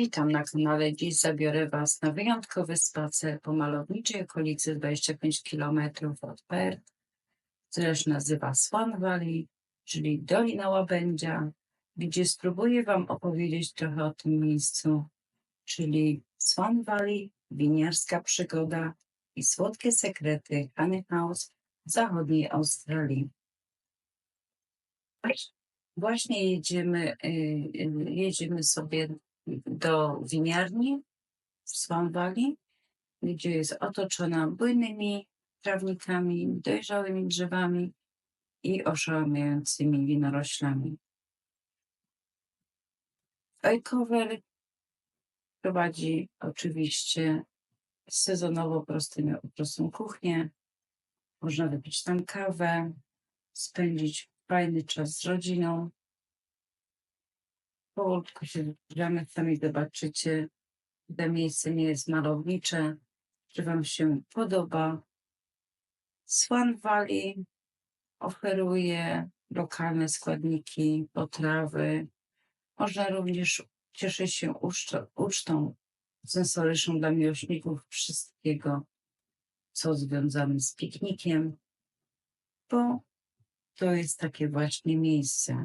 Witam na kanale. Dziś zabiorę Was na wyjątkowy spacer po malowniczej okolicy 25 km od Perth, która się nazywa Swan Valley, czyli Dolina Łabędzia, gdzie spróbuję Wam opowiedzieć trochę o tym miejscu, czyli Swan Valley, winiarska przygoda i słodkie sekrety Honey House w zachodniej Australii. Właśnie jedziemy, y, y, jedziemy sobie do winiarni w Swan Valley, gdzie jest otoczona bujnymi trawnikami, dojrzałymi drzewami i oszałamiającymi winoroślami. Ojkower prowadzi oczywiście sezonowo prostą, prostą kuchnię. Można wypić tam kawę, spędzić fajny czas z rodziną. Powolutku się zbliżamy, sami zobaczycie, to miejsce nie jest malownicze, że Wam się podoba. Swan Valley oferuje lokalne składniki, potrawy. Można również cieszyć się ucztą sensoryczną dla miłośników wszystkiego, co związane z piknikiem, bo to jest takie właśnie miejsce.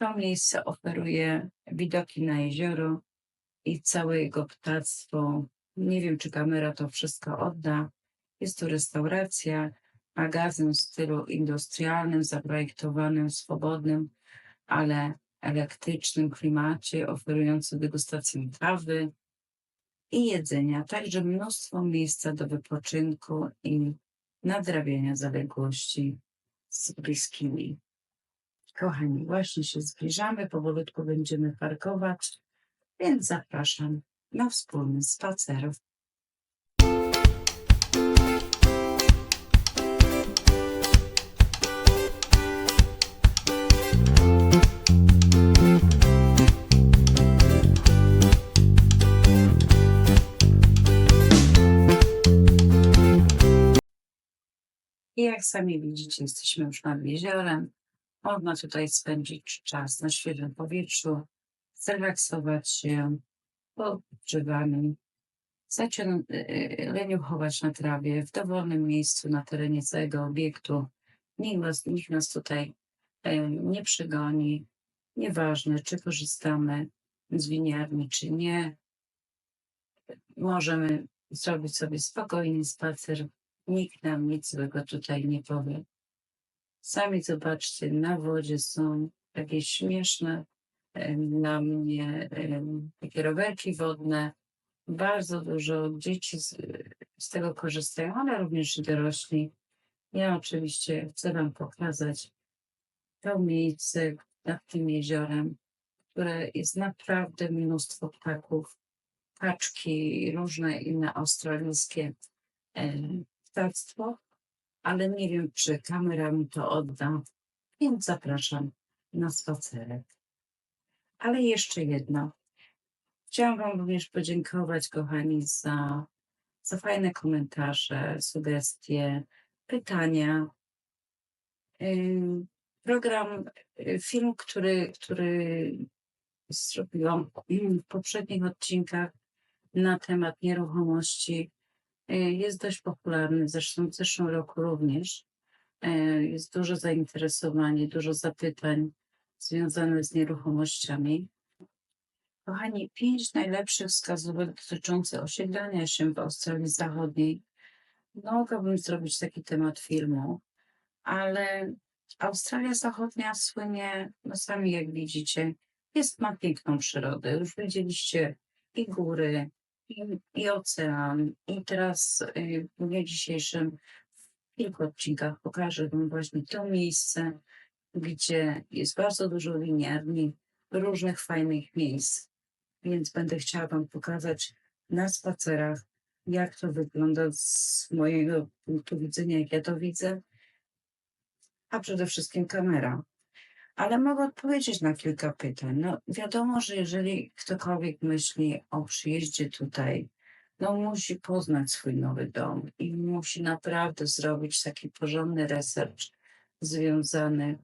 To miejsce oferuje widoki na jezioro i całe jego ptactwo. Nie wiem, czy kamera to wszystko odda. Jest tu restauracja, magazyn w stylu industrialnym, zaprojektowanym, swobodnym, ale elektrycznym klimacie, oferujący degustację kawy i jedzenia, także mnóstwo miejsca do wypoczynku i nadrabiania zaległości z bliskimi. Kochani, właśnie się zbliżamy, powolutku będziemy parkować, więc zapraszam na wspólny spacer. I jak sami widzicie, jesteśmy już nad jeziorem. Można tutaj spędzić czas na świeżym powietrzu, zrelaksować się pod drzewami, zacią- y, leniuchować na trawie w dowolnym miejscu na terenie całego obiektu. Nikt nas, nikt nas tutaj e, nie przygoni. Nieważne, czy korzystamy z winiarni, czy nie. Możemy zrobić sobie spokojny spacer. Nikt nam nic złego tutaj nie powie. Sami zobaczcie, na wodzie są takie śmieszne dla mnie takie rowerki wodne. Bardzo dużo dzieci z, z tego korzystają, ale również i dorośli. Ja oczywiście chcę Wam pokazać to miejsce nad tym jeziorem, które jest naprawdę mnóstwo ptaków, kaczki i różne inne australijskie ptactwo ale nie wiem, czy kamera mi to odda, więc zapraszam na spacerek. Ale jeszcze jedno. Chciałam Wam również podziękować, kochani, za, za fajne komentarze, sugestie, pytania. Program, y, film, który, który zrobiłam w poprzednich odcinkach na temat nieruchomości, jest dość popularny, zresztą w zeszłym roku również. E, Jest dużo zainteresowanie, dużo zapytań związanych z nieruchomościami. Kochani, pięć najlepszych wskazówek dotyczących osiedlania się w Australii Zachodniej. Mogłabym zrobić taki temat filmu, ale Australia Zachodnia słynie, no sami jak widzicie, jest, ma piękną przyrodę. Już widzieliście i góry, i, ocean. I teraz y, w dniu dzisiejszym w kilku odcinkach pokażę Wam właśnie to miejsce, gdzie jest bardzo dużo winiarni, różnych fajnych miejsc. Więc będę chciała Wam pokazać na spacerach, jak to wygląda z mojego punktu widzenia, jak ja to widzę, a przede wszystkim kamera. Ale mogę odpowiedzieć na kilka pytań. No, wiadomo, że jeżeli ktokolwiek myśli o przyjeździe tutaj, no musi poznać swój nowy dom i musi naprawdę zrobić taki porządny research związany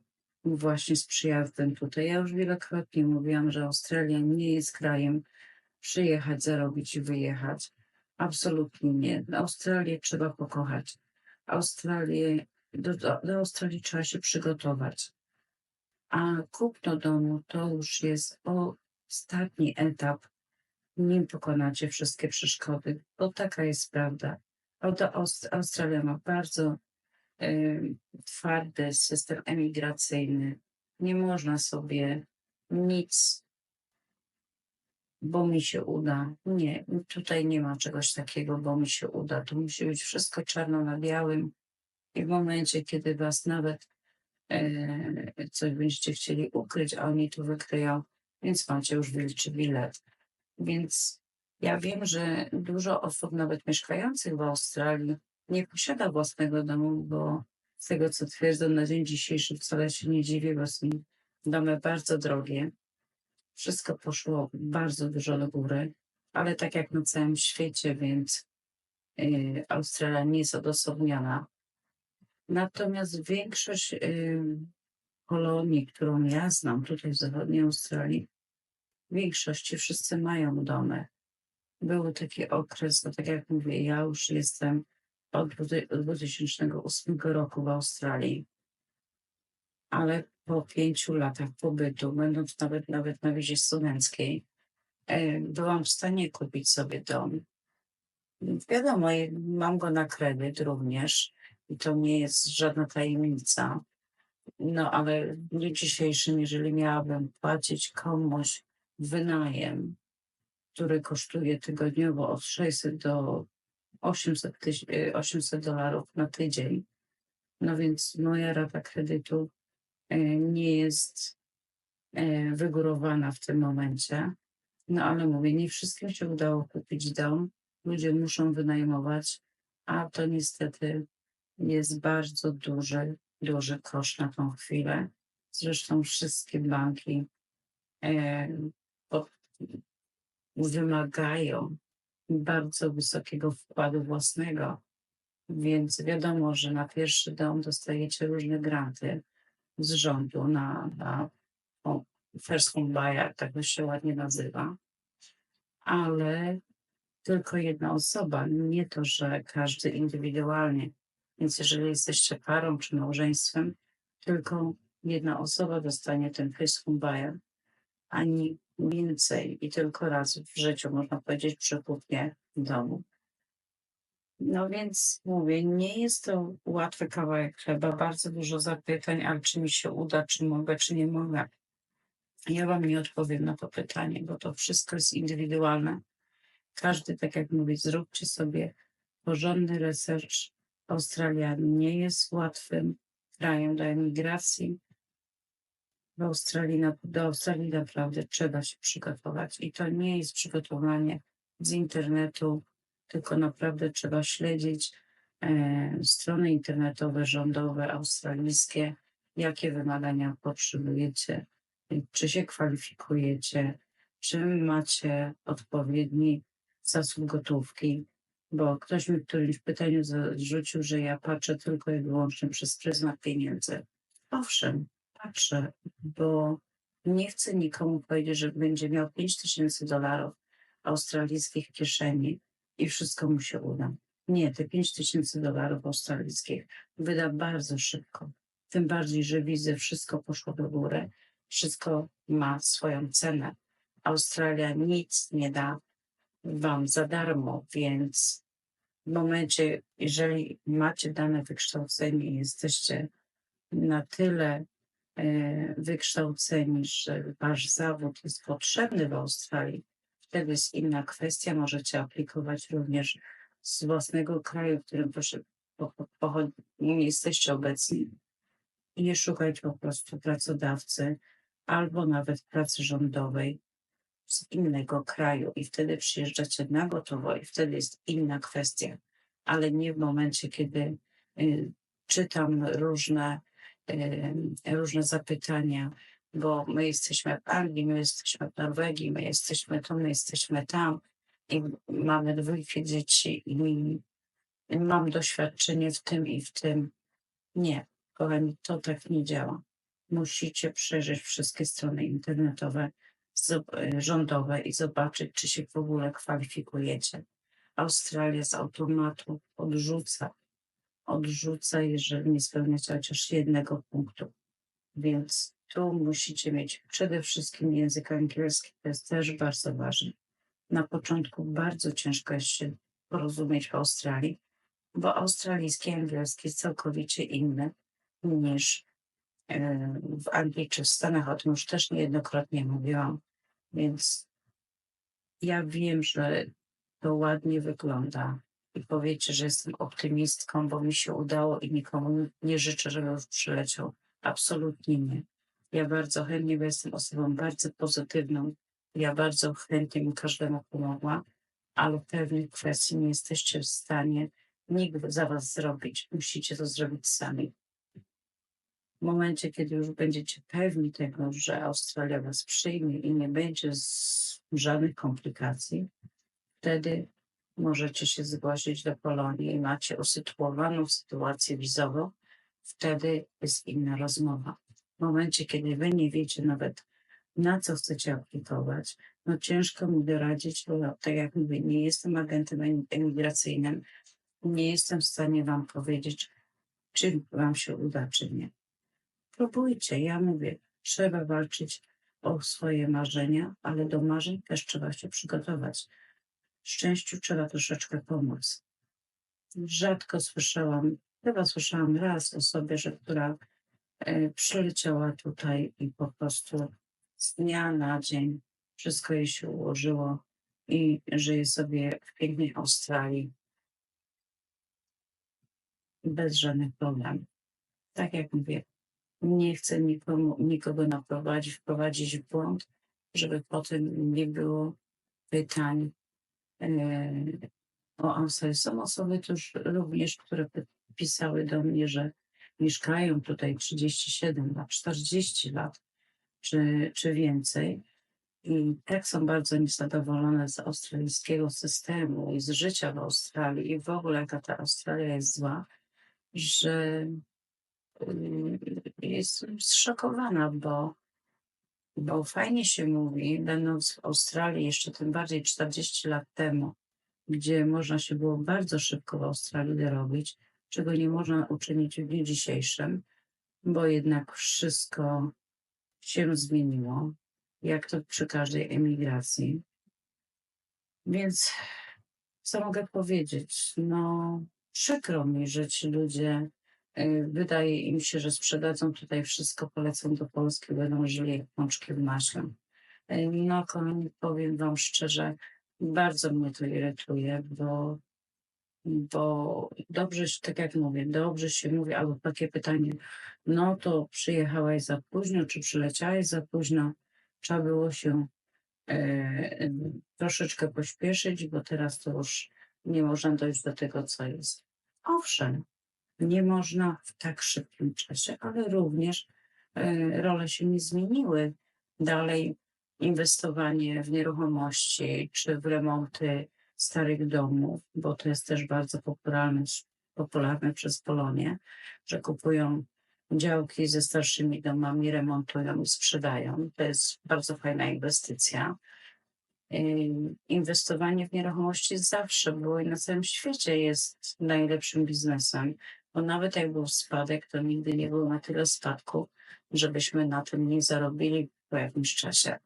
właśnie z przyjazdem tutaj. Ja już wielokrotnie mówiłam, że Australia nie jest krajem przyjechać, zarobić i wyjechać. Absolutnie nie. Australię trzeba pokochać. Australię, do, do, do Australii trzeba się przygotować. A kupno domu to już jest ostatni etap, nim pokonacie wszystkie przeszkody, bo taka jest prawda. Aust- Australia ma bardzo em, twardy system emigracyjny. Nie można sobie nic, bo mi się uda. Nie, tutaj nie ma czegoś takiego, bo mi się uda. To musi być wszystko czarno na białym. I w momencie, kiedy was nawet coś będziecie chcieli ukryć, a oni to wykryją, więc macie już wilczy bilet. Więc ja wiem, że dużo osób, nawet mieszkających w Australii, nie posiada własnego domu, bo z tego, co twierdzą na dzień dzisiejszy, wcale się nie dziwię, bo są domy bardzo drogie. Wszystko poszło bardzo dużo do góry, ale tak jak na całym świecie, więc y, Australia nie jest odosobniona. Natomiast większość kolonii, którą ja znam tutaj w zachodniej Australii, w większości wszyscy mają domy. Był taki okres, no tak jak mówię, ja już jestem od 2008 roku w Australii, ale po pięciu latach pobytu, będąc nawet, nawet na wizie studenckiej, e, byłam w stanie kupić sobie dom. Wiadomo, mam go na kredyt również i to nie jest żadna tajemnica. No ale w dniu dzisiejszym, jeżeli miałabym płacić komuś wynajem, który kosztuje tygodniowo od 600 do 800, tyś- e, 800 dolarów na tydzień, no więc moja rata kredytu e, nie jest e, wygórowana w tym momencie. No ale mówię, nie wszystkim się udało kupić dom. Ludzie muszą wynajmować, a to niestety jest bardzo duży, duży koszt na tą chwilę. Zresztą wszystkie banki e, wymagają bardzo wysokiego wkładu własnego, więc wiadomo, że na pierwszy dom dostajecie różne granty z rządu na, na o, first home buyer, tak to się ładnie nazywa, ale tylko jedna osoba, nie to, że każdy indywidualnie. Więc jeżeli jesteście parą czy małżeństwem, tylko jedna osoba dostanie ten first home buyer, ani więcej i tylko raz w życiu, można powiedzieć, przekupnie domu. No więc mówię, nie jest to łatwy kawałek chleba, bardzo dużo zapytań, ale czy mi się uda, czy mogę, czy nie mogę. Ja wam nie odpowiem na to pytanie, bo to wszystko jest indywidualne. Każdy, tak jak mówię, zróbcie sobie porządny research. Australia nie jest łatwym krajem do emigracji. W Australii, do Australii naprawdę trzeba się przygotować i to nie jest przygotowanie z internetu, tylko naprawdę trzeba śledzić e, strony internetowe, rządowe, australijskie, jakie wymagania potrzebujecie, czy się kwalifikujecie, czy macie odpowiedni zasób gotówki, bo ktoś mi w którymś pytaniu zarzucił, że ja patrzę tylko i wyłącznie przez pryzmat pieniędzy. Owszem, patrzę, bo nie chcę nikomu powiedzieć, że będzie miał 5 tysięcy dolarów australijskich w kieszeni i wszystko mu się uda. Nie, te 5 tysięcy dolarów australijskich wyda bardzo szybko. Tym bardziej, że widzę, wszystko poszło do góry, wszystko ma swoją cenę. Australia nic nie da wam za darmo, więc w momencie, jeżeli macie dane wykształcenie i jesteście na tyle e, wykształceni, że wasz zawód jest potrzebny w Australii, wtedy jest inna kwestia. Możecie aplikować również z własnego kraju, w którym proszę, po, po, nie jesteście obecni nie szukać po prostu pracodawcy albo nawet pracy rządowej z innego kraju i wtedy przyjeżdżacie na gotowo i wtedy jest inna kwestia, ale nie w momencie, kiedy y, czytam różne, y, różne zapytania, bo my jesteśmy w Anglii, my jesteśmy w Norwegii, my jesteśmy tu, my jesteśmy tam i mamy dwójkę dzieci i mam doświadczenie w tym i w tym. Nie, kochani, to tak nie działa. Musicie przejrzeć wszystkie strony internetowe, rządowe i zobaczyć, czy się w ogóle kwalifikujecie. Australia z automatu odrzuca, odrzuca, jeżeli nie spełniacie chociaż jednego punktu. Więc tu musicie mieć przede wszystkim język angielski, to jest też bardzo ważne. Na początku bardzo ciężko jest się porozumieć w Australii, bo australijski angielski jest całkowicie inny niż w Anglii czy w Stanach. O tym już też niejednokrotnie mówiłam. Więc ja wiem, że to ładnie wygląda i powiecie, że jestem optymistką, bo mi się udało i nikomu nie życzę, żeby już przyleciał. Absolutnie nie. Ja bardzo chętnie, bo jestem osobą bardzo pozytywną. Ja bardzo chętnie bym każdemu pomogła, ale pewnych kwestii nie jesteście w stanie nikt za was zrobić. Musicie to zrobić sami. W momencie, kiedy już będziecie pewni tego, że Australia was przyjmie i nie będzie z żadnych komplikacji, wtedy możecie się zgłosić do Polonii i macie usytuowaną sytuację wizową, wtedy jest inna rozmowa. W momencie, kiedy wy nie wiecie nawet na co chcecie aplikować, no ciężko mi doradzić, bo tak jak mówię, nie jestem agentem em- emigracyjnym, nie jestem w stanie wam powiedzieć, czy wam się uda, czy nie. Próbujcie, ja mówię, trzeba walczyć o swoje marzenia, ale do marzeń też trzeba się przygotować. Szczęściu trzeba troszeczkę pomóc. Rzadko słyszałam, chyba słyszałam raz osobie, że która e, przyleciała tutaj i po prostu z dnia na dzień wszystko jej się ułożyło i żyje sobie w pięknej Australii bez żadnych problemów. Tak jak mówię, nie chcę nikomu, nikogo naprowadzić, wprowadzić w błąd, żeby potem nie było pytań e, o Australię. Są osoby też również, które pisały do mnie, że mieszkają tutaj 37 lat, 40 lat czy, czy więcej. I tak są bardzo niezadowolone z australijskiego systemu i z życia w Australii i w ogóle jaka ta Australia jest zła, że y, jestem zszokowana, bo, bo fajnie się mówi, będąc w Australii jeszcze tym bardziej 40 lat temu, gdzie można się było bardzo szybko w Australii dorobić, czego nie można uczynić w dniu dzisiejszym, bo jednak wszystko się zmieniło, jak to przy każdej emigracji. Więc co mogę powiedzieć? No, przykro mi, że ci ludzie, wydaje im się, że sprzedadzą tutaj wszystko, polecą do Polski, będą żyli jak pączki w maśle. Y, No, powiem wam szczerze, bardzo mnie to irytuje, bo, bo dobrze, tak jak mówię, dobrze się mówi, albo takie pytanie, no to przyjechałaś za późno, czy przyleciałaś za późno, trzeba było się e, troszeczkę pośpieszyć, bo teraz to już nie można dojść do tego, co jest. Owszem, nie można w tak szybkim czasie, ale również e, role się nie zmieniły. Dalej inwestowanie w nieruchomości czy w remonty starych domów, bo to jest też bardzo popularne, popularne przez Polonię, że kupują działki ze starszymi domami, remontują i sprzedają. To jest bardzo fajna inwestycja. Ym, Inwestowanie w nieruchomości zawsze było i na całym świecie jest najlepszym biznesem, bo nawet jak był spadek, to nigdy nie było na tyle spadku, żebyśmy na tym nie zarobili po jakimś czasie.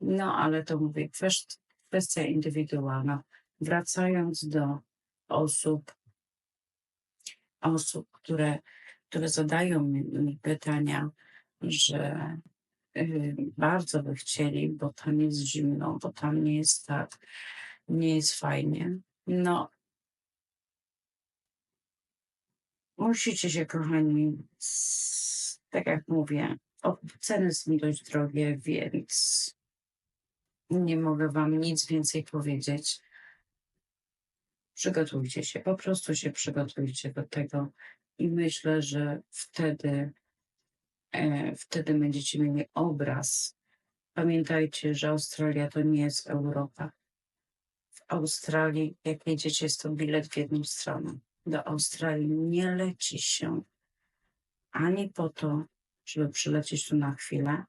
No, ale to mówię, kwest- kwestia indywidualna. Wracając do osób, osób, które, które zadają mi pytania, że y, bardzo by chcieli, bo tam jest zimno, bo tam nie jest tak, nie jest fajnie. No, musicie się, kochani, tak jak mówię, ceny są dość drogie, więc nie mogę wam nic więcej powiedzieć. Przygotujcie się, po prostu się przygotujcie do tego i myślę, że wtedy, e, wtedy będziecie mieli obraz. Pamiętajcie, że Australia to nie jest Europa. W Australii, jak jedziecie, jest to bilet w jedną stronę. Do Australii nie leci się ani po to, żeby przylecieć tu na chwilę,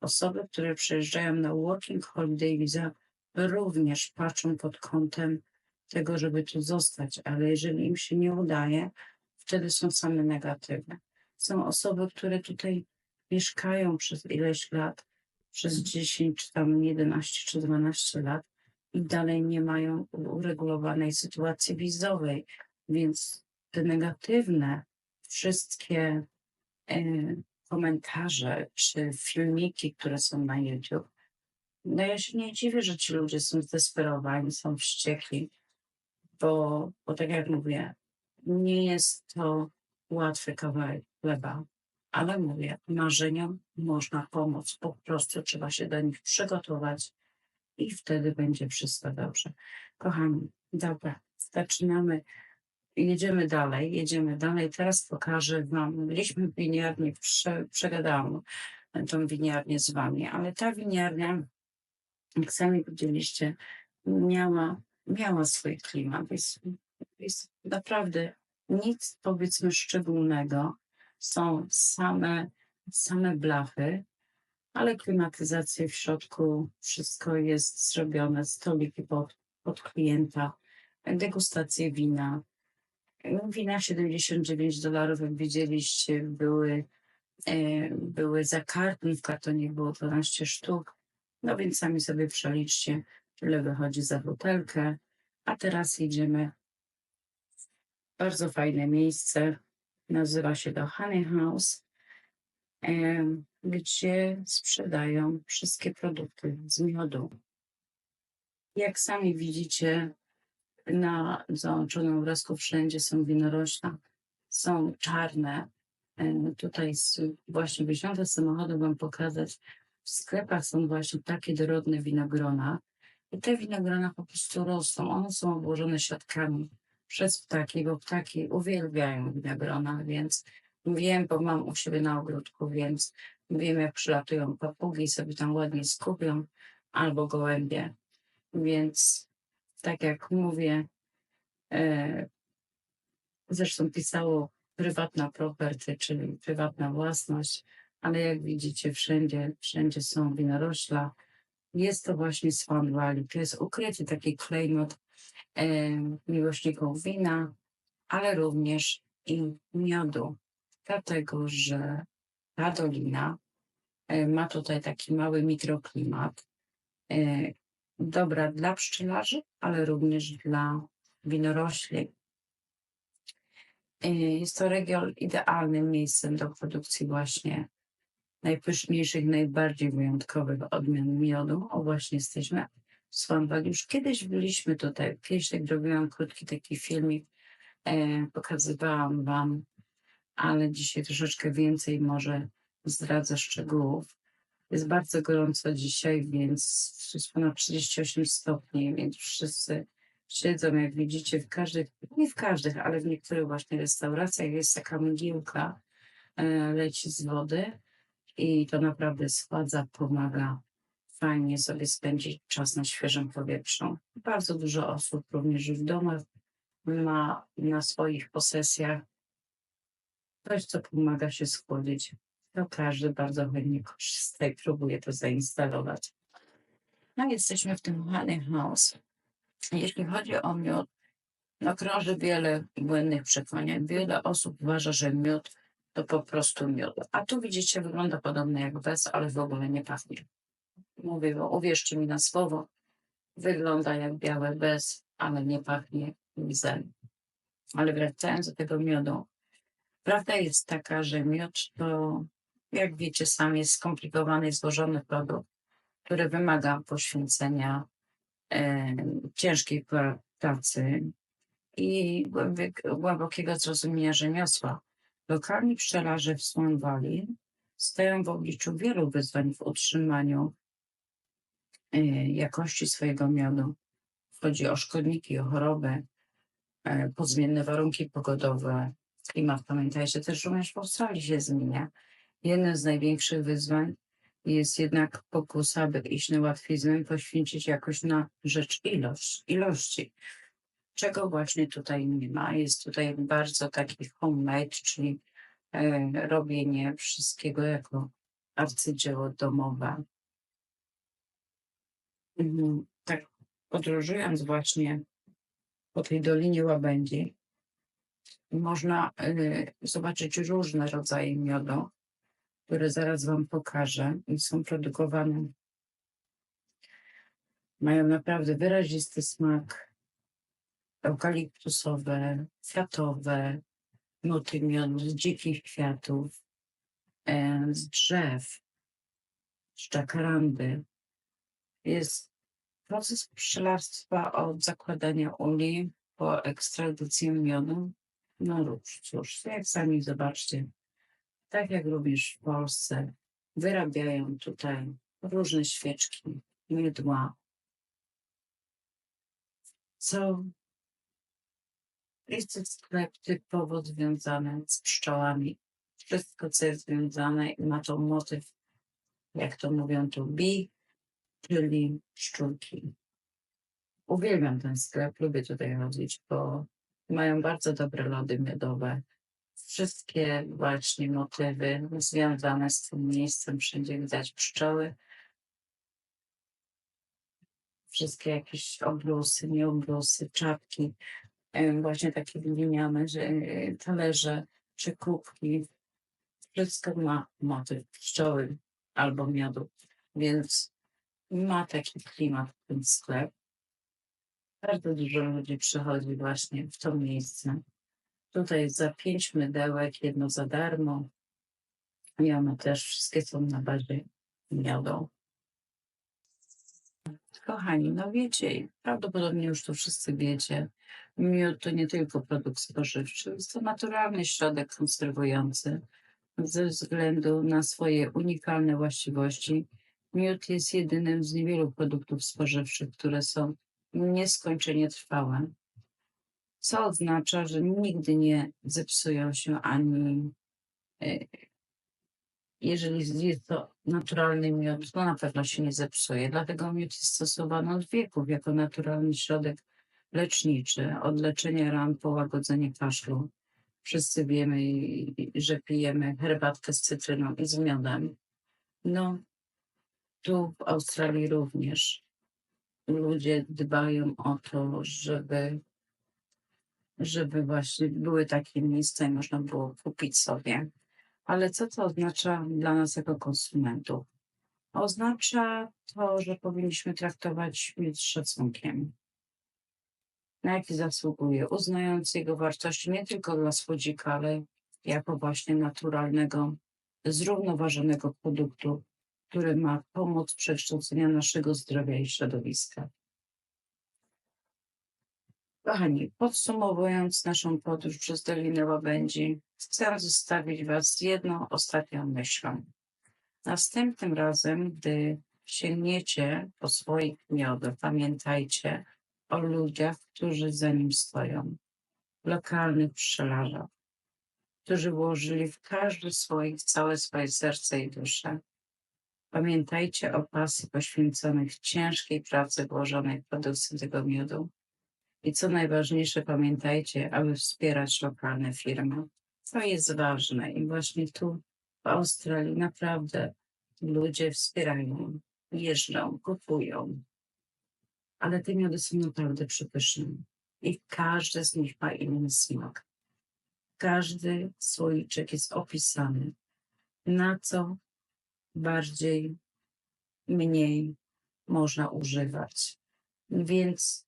Osoby, które przyjeżdżają na Working Holiday Visa, również patrzą pod kątem tego, żeby tu zostać, ale jeżeli im się nie udaje, wtedy są same negatywne. Są osoby, które tutaj mieszkają przez ileś lat, przez 10, czy tam 11 czy 12 lat i dalej nie mają uregulowanej sytuacji wizowej, więc te negatywne wszystkie e, komentarze czy filmiki, które są na YouTube, no ja się nie dziwię, że ci ludzie są zdesperowani, są wściekli, bo, bo tak jak mówię, nie jest to łatwy kawałek chleba, ale mówię, marzeniom można pomóc, po prostu trzeba się do nich przygotować i wtedy będzie wszystko dobrze. Kochani, dobra, zaczynamy. Jedziemy dalej, jedziemy dalej. Teraz pokażę Wam, byliśmy w winiarni, prze, przegadałam tą winiarnię z Wami, ale ta winiarnia, jak sami widzieliście, miała, miała swój klimat. Jest, jest naprawdę nic, powiedzmy, szczególnego. Są same, same blachy, ale klimatyzację w środku, wszystko jest zrobione, stoliki pod, pod klienta, degustacje wina. Wina 79 dolarów, jak widzieliście, były, e, były za karton, w kartonie było 12 sztuk, no więc sami sobie przeliczcie, ile wychodzi za butelkę. A teraz jedziemy w bardzo fajne miejsce, nazywa się to Honey House, em, gdzie sprzedają wszystkie produkty z miodu. Jak sami widzicie, na załączonym obrazku wszędzie są winorośla, są czarne. Em, Tutaj z, właśnie wysiądę z samochodu wam pokazać. W sklepach są właśnie takie dorodne winogrona. I te winogrona po prostu rosną. One są obłożone siatkami przez ptaki, bo ptaki uwielbiają winogrona, więc wiem, bo mam u siebie na ogródku, więc wiem, jak przylatują papugi sobie tam ładnie skupią, albo gołębie. Więc tak jak mówię, e, zresztą pisało prywatna property, czyli prywatna własność, ale jak widzicie, wszędzie, wszędzie są winorośla. Jest to właśnie Swan Valley. To jest ukryty taki klejnot e, miłośników wina, ale również i miodu, dlatego że ta dolina e, ma tutaj taki mały mikroklimat, e, dobra dla pszczelarzy, ale również dla winorośli. E, Jest to region idealnym miejscem do produkcji właśnie najpyszniejszych, najbardziej wyjątkowych odmian miodu. O właśnie jesteśmy w Swanwag. Już kiedyś byliśmy tutaj, kiedyś tak robiłam krótki taki filmik, e, pokazywałam Wam, ale dzisiaj troszeczkę więcej może zdradzę szczegółów. Jest bardzo gorąco dzisiaj, więc jest ponad 38 stopni, więc wszyscy siedzą, jak widzicie, w każdych, nie w każdych, ale w niektórych właśnie restauracjach jest taka mgiełka, e, leci z wody i to naprawdę schładza, pomaga fajnie sobie spędzić czas na świeżym powietrzu. Bardzo dużo osób również w domach ma na swoich posesjach coś, co pomaga się schłodzić. To każdy bardzo chętnie korzysta i próbuje to zainstalować. No jesteśmy w tym Honey House. Jeśli chodzi o miód, no krąży wiele błędnych przekonań. Wiele osób uważa, że miód to po prostu miód. A tu widzicie, wygląda podobnie jak bez, ale w ogóle nie pachnie. Mówię, bo uwierzcie mi na słowo, wygląda jak białe bez, ale nie pachnie bzem. Ale wracając do tego miodu, prawda jest taka, że miód to, jak wiecie sami, jest skomplikowany i złożony produkt, który wymaga poświęcenia e, ciężkiej pra- pracy i głębok- głębokiego zrozumienia rzemiosła. Lokalni pszczelarze w Swan Valley stoją w obliczu wielu wyzwań w utrzymaniu e, jakości swojego miodu. Chodzi o szkodniki, o choroby, e, warunki pogodowe, klimat. Pamiętajcie też, również w Australii się zmienia. Jednym z największych wyzwań jest jednak pokusa, by iść na łatwiznę, poświęcić jakoś na rzecz ilość, ilości. Czego właśnie tutaj nie ma. Jest tutaj bardzo taki homemade, czyli e, robienie wszystkiego jako arcydzieło domowe. Mhm, Tak, podróżując właśnie po tej Dolinie Łabędzi, można y, zobaczyć różne rodzaje miodu, które zaraz Wam pokażę i są produkowane. Mają naprawdę wyrazisty smak, eukaliptusowe, kwiatowe, nuty miodu z dzikich kwiatów, e, z drzew, z czakandy. Jest proces pszczelarstwa od zakładania uli po ekstradycję miodu. No cóż, jak sami zobaczcie, tak jak również w Polsce, wyrabiają tutaj różne świeczki, mydła, co jest to sklep typowo związany z pszczołami. Wszystko, co jest związane i ma to motyw, jak to mówią tu, bi, czyli szczurki. Uwielbiam ten sklep, lubię tutaj chodzić, bo mają bardzo dobre lody miodowe. Wszystkie właśnie motywy związane z tym miejscem, wszędzie widać pszczoły. Wszystkie jakieś obrusy, nieobrusy, czapki, em, właśnie takie gliniane, że e, talerze czy kubki. Wszystko ma motyw pszczoły albo miodu, więc ma taki klimat ten sklep. Bardzo dużo ludzi przychodzi właśnie w to miejsce. Tutaj za pięć mydełek, jedno za darmo. I one też wszystkie są na bazie miodu. Kochani, no wiecie, prawdopodobnie już to wszyscy wiecie, miód to nie tylko produkt spożywczy, jest to naturalny środek konserwujący. Ze względu na swoje unikalne właściwości, miód jest jedynym z niewielu produktów spożywczych, które są nieskończenie trwałe, co oznacza, że nigdy nie zepsują się ani e, jeżeli jest to naturalny miód, to na pewno się nie zepsuje. Dlatego miód jest stosowany od wieków jako naturalny środek leczniczy, od leczenia ran po łagodzenie kaszlu. Wszyscy wiemy, że pijemy herbatkę z cytryną i z miodem. No, tu w Australii również ludzie dbają o to, żeby, żeby właśnie były takie miejsca i można było kupić sobie. Ale co to oznacza dla nas jako konsumentów? Oznacza to, że powinniśmy traktować miód z szacunkiem, na jaki zasługuje, uznając jego wartości nie tylko dla słodzika, ale jako właśnie naturalnego, zrównoważonego produktu, który ma pomóc w przekształceniu naszego zdrowia i środowiska. Kochani, podsumowując naszą podróż przez Dolinę Łabędzi, chcę zostawić Was z jedną ostatnią myślą. Następnym razem, gdy sięgniecie po swoich miodów, pamiętajcie o ludziach, którzy za nim stoją, lokalnych pszczelarzach, którzy włożyli w każdy słoik całe swoje serce i duszę. Pamiętajcie o pasji poświęconych ciężkiej pracy włożonej w produkcję tego miodu. I co najważniejsze, pamiętajcie, aby wspierać lokalne firmy. To jest ważne i właśnie tu w Australii naprawdę ludzie wspierają, jeżdżą, kupują. Ale te miody są naprawdę przepyszne i każdy z nich ma inny smak. Każdy słoiczek jest opisany, na co bardziej, mniej można używać. Więc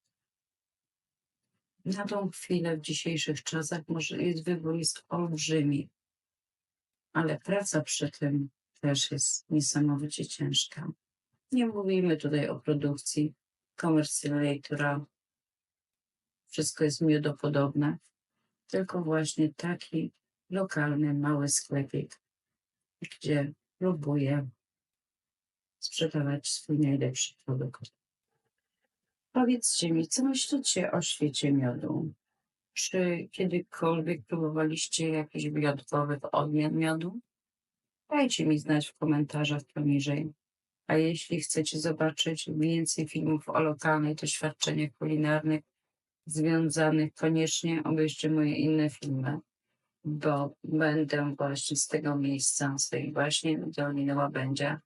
na tą chwilę w dzisiejszych czasach może jest wybór jest olbrzymi, ale praca przy tym też jest niesamowicie ciężka. Nie mówimy tutaj o produkcji komercyjnej, która wszystko jest miodopodobne, tylko właśnie taki lokalny, mały sklepik, gdzie próbuje sprzedawać swój najlepszy produkt. Powiedzcie mi, co myślicie o świecie miodu? Czy kiedykolwiek próbowaliście jakichś wyjątkowych odmian miodu? Dajcie mi znać w komentarzach poniżej. A jeśli chcecie zobaczyć więcej filmów o lokalnych doświadczeniach kulinarnych związanych, koniecznie obejrzcie moje inne filmy. bo będę właśnie z tego miejsca, z tej właśnie Doliny Łabędzia,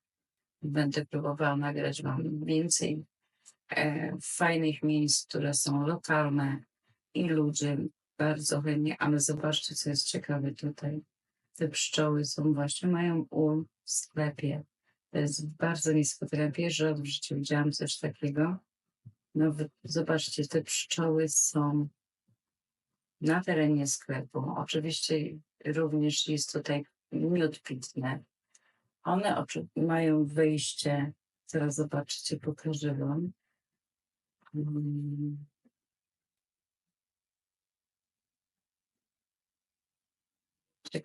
będę próbowała nagrać Wam więcej fajnych miejsc, które są lokalne i ludzie bardzo chętnie, ale zobaczcie, co jest ciekawe tutaj. Te pszczoły są właśnie, mają ul w sklepie. To jest bardzo ja pierwszy raz w życiu widziałam coś takiego. No zobaczcie, te pszczoły są na terenie sklepu. Oczywiście również jest tutaj miód pitny. One mają wyjście, teraz zobaczycie, pokażę wam. Mm.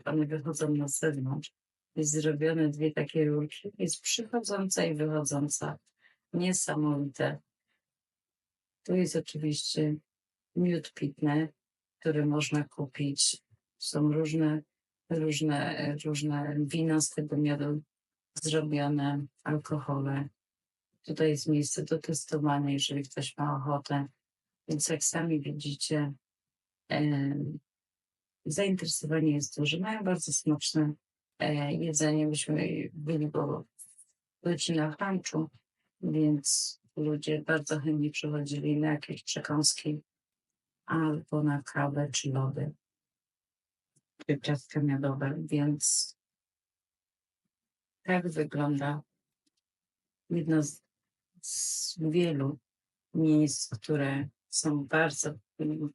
One wychodzą na zewnątrz, jest zrobione dwie takie rurki, jest przychodząca i wychodząca. Niesamowite. Tu jest oczywiście miód pitny, który można kupić. Są różne, różne, różne wina z tego miodu zrobione, alkohole. Tutaj jest miejsce do testowania, jeżeli ktoś ma ochotę. Więc jak sami widzicie, zainteresowanie jest duże. Mają bardzo smaczne e, jedzenie. Myśmy byli po godzinach lunchu, więc ludzie bardzo chętnie przychodzili na jakieś przekąski albo na kawę czy lody, czy ciastka miodowe, więc tak wygląda jedno z, z wielu miejsc, które są bardzo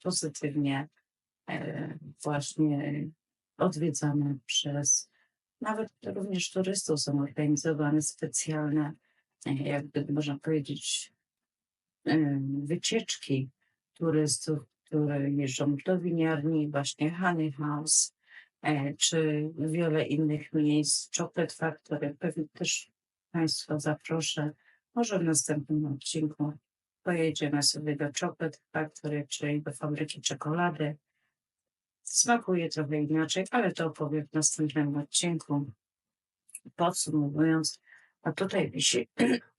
pozytywnie e, właśnie odwiedzane przez nawet również turystów. Są organizowane specjalne, e, jakby można powiedzieć, e, wycieczki turystów, które jeżdżą do winiarni, właśnie Honey House, czy wiele innych miejsc, Chocolate Factory, pewnie też Państwa zaproszę, może w następnym odcinku pojedziemy sobie do Chocolate Factory, czyli do fabryki czekolady. Smakuje trochę inaczej, ale to opowiem w następnym odcinku. Podsumowując, a tutaj wisi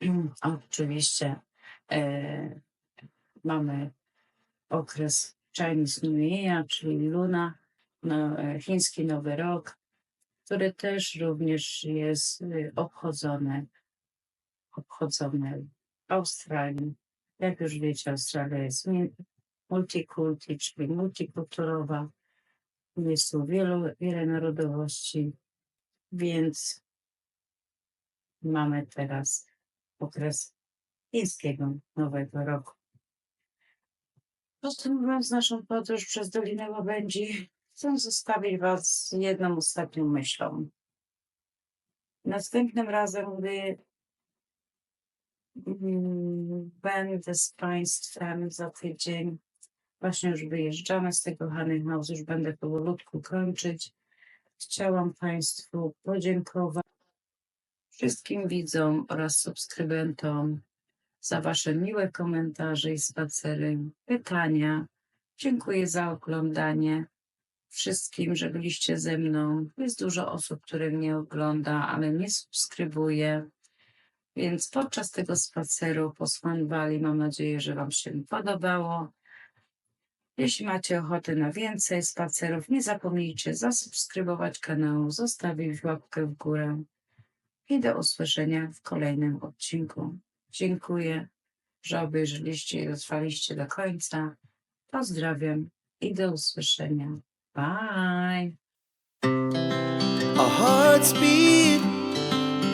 oczywiście e, mamy okres Chinese New Year, czyli Luna, no, e, chiński Nowy Rok, który też również jest y, obchodzony, obchodzony w Australii. Jak już wiecie, Australia jest multikulti, czyli multikulturowa. Jest tu wielu, wiele narodowości, więc mamy teraz okres chińskiego Nowego Roku. Podsumowując naszą podróż przez Dolinę Łabędzi, chcę zostawić Was z jedną ostatnią myślą. Następnym razem, gdy będę z Państwem za tydzień, właśnie już wyjeżdżamy z tego Honey House, już będę powolutku kończyć. Chciałam Państwu podziękować wszystkim widzom oraz subskrybentom za Wasze miłe komentarze i spacery, pytania. Dziękuję za oglądanie. Wszystkim, że byliście ze mną. Jest dużo osób, które mnie ogląda, ale nie subskrybuje. Więc podczas tego spaceru po Swan Valley mam nadzieję, że Wam się podobało. Jeśli macie ochotę na więcej spacerów, nie zapomnijcie zasubskrybować kanału, zostawić łapkę w górę i do usłyszenia w kolejnym odcinku. Dziękuję, że obejrzeliście i dotrwaliście do końca. Pozdrawiam i do usłyszenia. Bye!